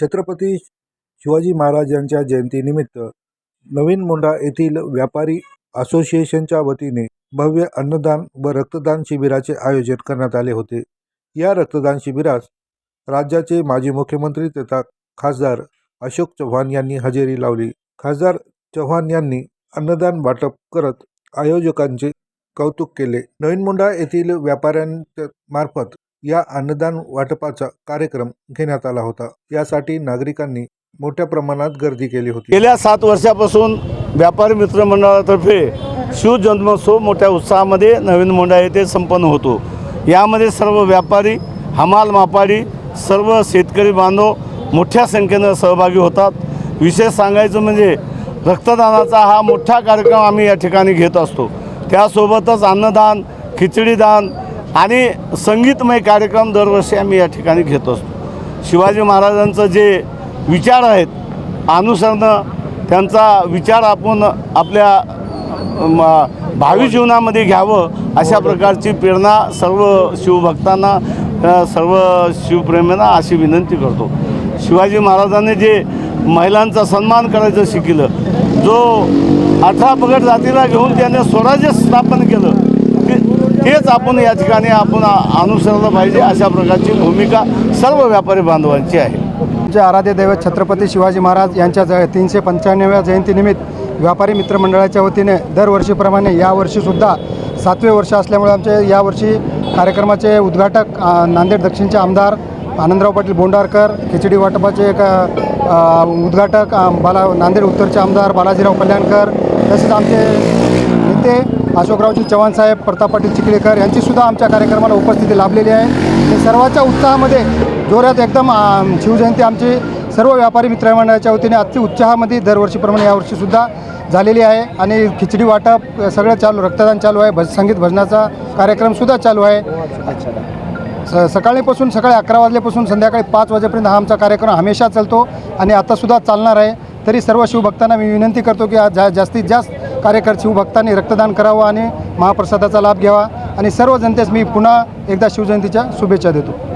छत्रपती शिवाजी महाराज यांच्या जयंतीनिमित्त नवीन मोंढा येथील व्यापारी असोसिएशनच्या वतीने भव्य अन्नदान व रक्तदान शिबिराचे आयोजन करण्यात आले होते. या रक्तदान शिबिरास राज्याचे माजी मुख्यमंत्री तथा खासदार अशोक चव्हाण यांनी हजेरी लावली. खासदार चव्हाण यांनी अन्नदान वाटप करत आयोजकांचे कौतुक केले. नवीन मुंडा येथील व्यापाऱ्यांमार्फत या अन्नदान वाटपाचा कार्यक्रम घेण्यात आला होता. यासाठी नागरिकांनी मोठ्या प्रमाणात गर्दी केली होती. गेल्या सात वर्षापासून व्यापारी मित्र मंडळातर्फे शिवजन्मोत्सव मोठ्या उत्साहामध्ये नवीन मोंढा येथे संपन्न होतो. यामध्ये सर्व व्यापारी हमाल मापाडी सर्व शेतकरी बांधव मोठ्या संख्येनं सहभागी होतात. विशेष सांगायचं म्हणजे रक्तदानाचा हा मोठा कार्यक्रम आम्ही या ठिकाणी घेत असतो. त्यासोबतच अन्नदान खिचडीदान आणि संगीतमय कार्यक्रम दरवर्षी आम्ही या ठिकाणी घेत असतो. शिवाजी महाराजांचं जे विचार आहेत अनुसरणं त्यांचा विचार आपण आपल्या म, भावी जीवनामध्ये घ्यावं अशा प्रकारची प्रेरणा सर्व शिवभक्तांना सर्व शिवप्रेमींना अशी विनंती करतो. शिवाजी महाराजांनी जे महिलांचा सन्मान करायचं शिकलं जो अठरा पगड जातीला घेऊन त्याने स्वराज्य स्थापन केलं हेच आपण या ठिकाणी आपण अनुसरलं पाहिजे अशा प्रकारची भूमिका सर्व व्यापारी बांधवांची आहे. आमचे आराध्य दैवत छत्रपती शिवाजी महाराज यांच्या ज तीनशे पंच्याण्णव्या जयंतीनिमित्त व्यापारी मित्रमंडळाच्या वतीने दरवर्षीप्रमाणे यावर्षीसुद्धा सातवे वर्ष असल्यामुळे आमचे यावर्षी कार्यक्रमाचे उद्घाटक नांदेड दक्षिणचे आमदार आनंदराव पाटील बोंडारकर खिचडी वाटपाचे एक उद्घाटक बाला नांदेड उत्तरचे आमदार बालाजीराव कल्याणकर तसेच आमचे नेते अशोकरावजी चव्हाण साहेब प्रताप पाटील चिखलेकर यांचीसुद्धा आमच्या कार्यक्रमाला उपस्थिती लाभलेली आहे. आणि सर्वांच्या उत्साहामध्ये जोरात एकदम शिवजयंती आमची सर्व व्यापारी मित्रमंडळाच्या वतीने अति उत्साहामध्ये दरवर्षीप्रमाणे यावर्षीसुद्धा झालेली आहे. आणि खिचडी वाटप सगळं चालू रक्तदान चालू आहे. भज संगीत भजनाचा कार्यक्रमसुद्धा चालू आहे. स सकाळीपासून सकाळी अकरा वाजल्यापासून संध्याकाळी पाच वाजेपर्यंत हा आमचा कार्यक्रम हमेशा चालतो आणि आतासुद्धा चालणार आहे. तरी सर्व शिवभक्तांना मी विनंती करतो की आज जा जास्तीत जास्त कार्यकर शिवभक्तांनी रक्तदान करावं आणि महाप्रसादाचा लाभ घ्यावा. आणि सर्व जनतेस मी पुन्हा एकदा शिवजयंतीच्या शुभेच्छा देतो.